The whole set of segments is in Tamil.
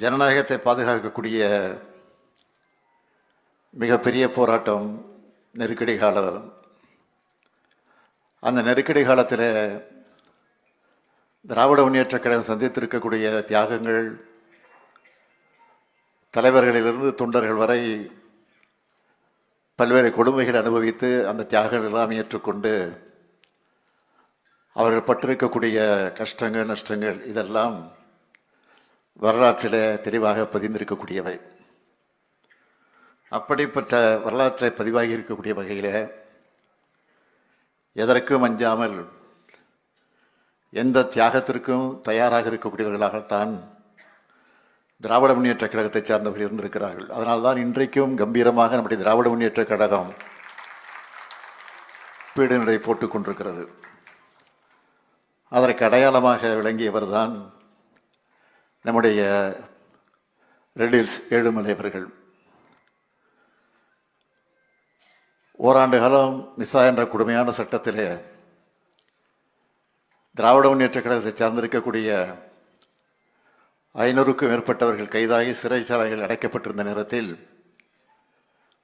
ஜனநாயகத்தை பாதுகாக்கக்கூடிய மிகப்பெரிய போராட்டம் நெருக்கடி காலம். அந்த நெருக்கடி காலத்தில் திராவிட முன்னேற்ற கழகம் சந்தித்திருக்கக்கூடிய தியாகங்கள் தலைவர்களிலிருந்து தொண்டர்கள் வரை பல்வேறு கொடுமைகள் அனுபவித்து அந்த தியாகங்கள் எல்லாம் ஏற்றுக்கொண்டு அவர்கள் பட்டிருக்கக்கூடிய கஷ்டங்கள் நஷ்டங்கள் இதெல்லாம் வரலாற்றில் தெளிவாக பதிந்திருக்கக்கூடியவை. அப்படிப்பட்ட வரலாற்றை பதிவாகி இருக்கக்கூடிய வகையில் எதற்கும் அஞ்சாமல் எந்த தியாகத்திற்கும் தயாராக இருக்கக்கூடியவர்களாகத்தான் திராவிட முன்னேற்ற கழகத்தை சார்ந்தவர்கள் இருந்திருக்கிறார்கள். அதனால்தான் இன்றைக்கும் கம்பீரமாக நம்முடைய திராவிட முன்னேற்ற கழகம் பீடுநடை போட்டுக் கொண்டிருக்கிறது. அதற்கு அடையாளமாக விளங்கியவர் தான் நம்முடைய ரெடில்ஸ் ஏழுமலை அவர்கள் ஓராண்டு காலம் மிசா என்ற கொடுமையான சட்டத்திலே திராவிட முன்னேற்ற கழகத்தை சார்ந்திருக்கக்கூடிய ஐநூறுக்கும் மேற்பட்டவர்கள் கைதாகி சிறைச்சாலைகள் அடைக்கப்பட்டிருந்த நேரத்தில்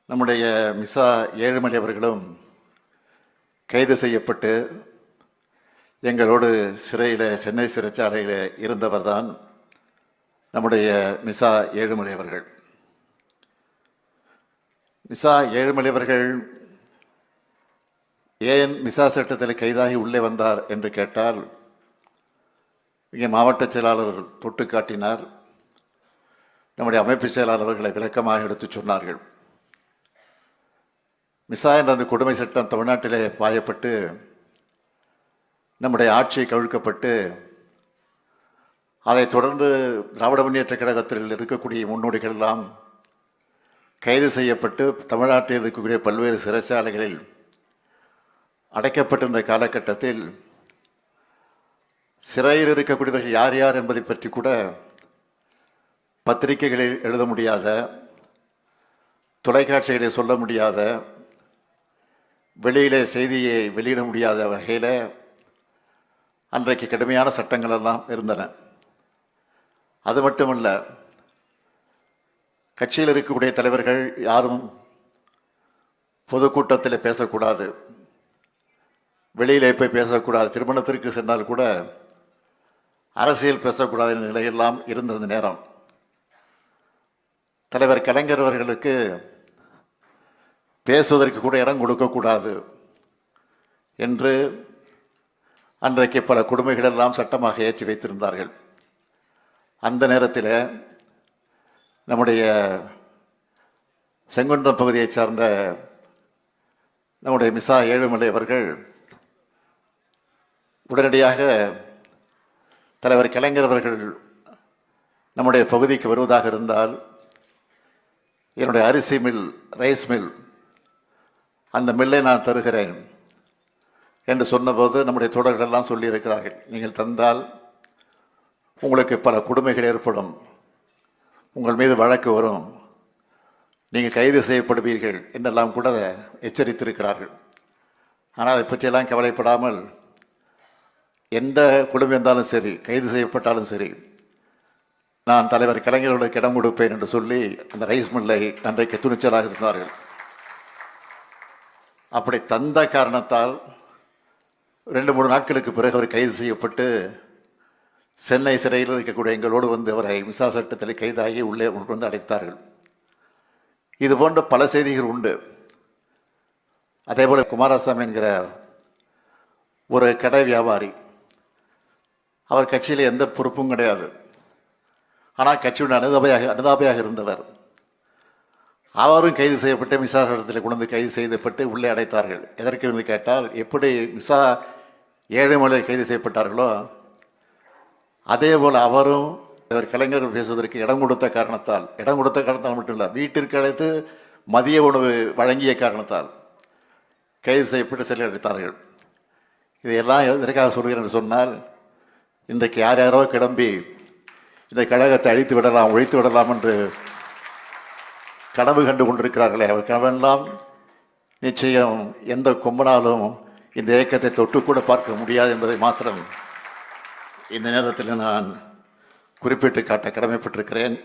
நம்முடைய மிசா ஏழுமலை அவர்களும் கைது செய்யப்பட்டு எங்களோடு சிறையில் சென்னை சிறைச்சாலையில் இருந்தவர் தான் நம்முடைய மிசா ஏழுமலை அவர்கள். மிசா ஏழுமலை அவர்கள் ஏன் மிசா சட்டத்தில் கைதாகி உள்ளே வந்தார் என்று கேட்டால் இங்கே மாவட்ட செயலாளர் தொட்டு காட்டினார். நம்முடைய அமைப்பு செயலாளர்களை விளக்கமாக எடுத்துச் சொன்னார்கள். மிசா என்ற அந்த கொடுமை சட்டம் தமிழ்நாட்டிலே பாயப்பட்டு நம்முடைய ஆட்சி கவிழ்க்கப்பட்டு அதைத் தொடர்ந்து திராவிட முன்னேற்ற கழகத்தில் இருக்கக்கூடிய முன்னோடிகள் எல்லாம் கைது செய்யப்பட்டு தமிழ்நாட்டில் இருக்கக்கூடிய பல்வேறு சிறைச்சாலைகளில் அடைக்கப்பட்டிருந்த காலகட்டத்தில் சிறையில் இருக்கக்கூடியவர்கள் யார் யார் என்பதை பற்றி கூட பத்திரிகைகளில் எழுத முடியாத தொலைக்காட்சிகளை சொல்ல முடியாத வெளியிலே செய்தியை வெளியிட முடியாத வகையில் அன்றைக்கு கடுமையான சட்டங்கள் எல்லாம் இருந்தன. அது மட்டுமல்ல கட்சியில் இருக்கக்கூடிய தலைவர்கள் யாரும் பொதுக்கூட்டத்தில் பேசக்கூடாது வெளியிலே போய் பேசக்கூடாது திருமணத்திற்கு சென்றால் கூட அரசியல் பேசக்கூடாத நிலையெல்லாம் இருந்தது நேரம். தலைவர் கலைஞர் அவர்களுக்கு பேசுவதற்கு கூட இடம் கொடுக்கக்கூடாது என்று அன்றைக்கு பல கொடுமைகளெல்லாம் சட்டமாக ஏற்றி வைத்திருந்தார்கள். அந்த நேரத்தில் நம்முடைய செங்குன்றம் பகுதியைச் சார்ந்த நம்முடைய மிசா ஏழுமலை அவர்கள் உடனடியாக தலைவர் கலைஞர் அவர்கள் நம்முடைய பகுதிக்கு வருவதாக இருந்தால் என்னுடைய அரிசி மில் ரைஸ் மில் அந்த மில்லை நான் தருகிறேன் என்று சொன்னபோது நம்முடைய தொடர்கள் எல்லாம் சொல்லியிருக்கிறார்கள். நீங்கள் தந்தால் உங்களுக்கு பல கொடுமைகள் ஏற்படும். உங்கள் மீது வழக்கு வரும். நீங்கள் கைது செய்யப்படுவீர்கள் என்றெல்லாம் கூட எச்சரித்திருக்கிறார்கள். ஆனால் அதை பற்றியெல்லாம் கவலைப்படாமல் எந்த குடும்பம் இருந்தாலும் சரி கைது செய்யப்பட்டாலும் சரி நான் தலைவர் கலைஞர்களுக்கு இடம் கொடுப்பேன் என்று சொல்லி அந்த ரைஸ் மில்லை அன்றைக்கு துணிச்சலாக இருந்தார்கள். அப்படி தந்த காரணத்தால் ரெண்டு மூணு நாட்களுக்கு பிறகு அவர் கைது செய்யப்பட்டு சென்னை சிறையில் இருக்கக்கூடிய எங்களோடு வந்து அவரை மிசா சட்டத்தில் கைதாகி உள்ளே கொண்டு வந்து அடைத்தார்கள். இது போன்ற பல செய்திகள் உண்டு. அதே போல் குமாரசாமி என்கிற ஒரு கடை வியாபாரி அவர் கட்சியில் எந்த பொறுப்பும் கிடையாது. ஆனால் கட்சியுடைய அனுதாபையாக அனுதாபையாக இருந்தவர். அவரும் கைது செய்யப்பட்டு மிசா சட்டத்தில் கொண்டு வந்து கைது செய்யப்பட்டு உள்ளே அடைத்தார்கள். எதற்கு என்று கேட்டால் எப்படி மிசா ஏழுமலை கைது செய்யப்பட்டார்களோ அதே போல் அவரும் இவர் கலைஞர்கள் பேசுவதற்கு இடம் கொடுத்த காரணத்தால் இடம் கொடுத்த காரணத்தால் மட்டும் இல்லை வீட்டிற்கு அழைத்து மதிய உணவு வழங்கிய காரணத்தால் கைது செய்யப்பட்டு செல்ல அடைத்தார்கள் இதையெல்லாம் எதற்காக சொல்கிறேன் என்று சொன்னால் இன்றைக்கு யார் யாரோ கிளம்பி இந்த கழகத்தை அழித்து விடலாம் ஒழித்து விடலாம் என்று கனவு கண்டு கொண்டிருக்கிறார்களே அவர் கனவெல்லாம் நிச்சயம் எந்த கொம்பனாலும் இந்த இயக்கத்தை தொட்டு கூட பார்க்க முடியாது என்பதை மாத்திரம் இந்த நேரத்தில் நான் குறிப்பிட்டு காட்ட கடமைப்பட்டிருக்கிறேன்.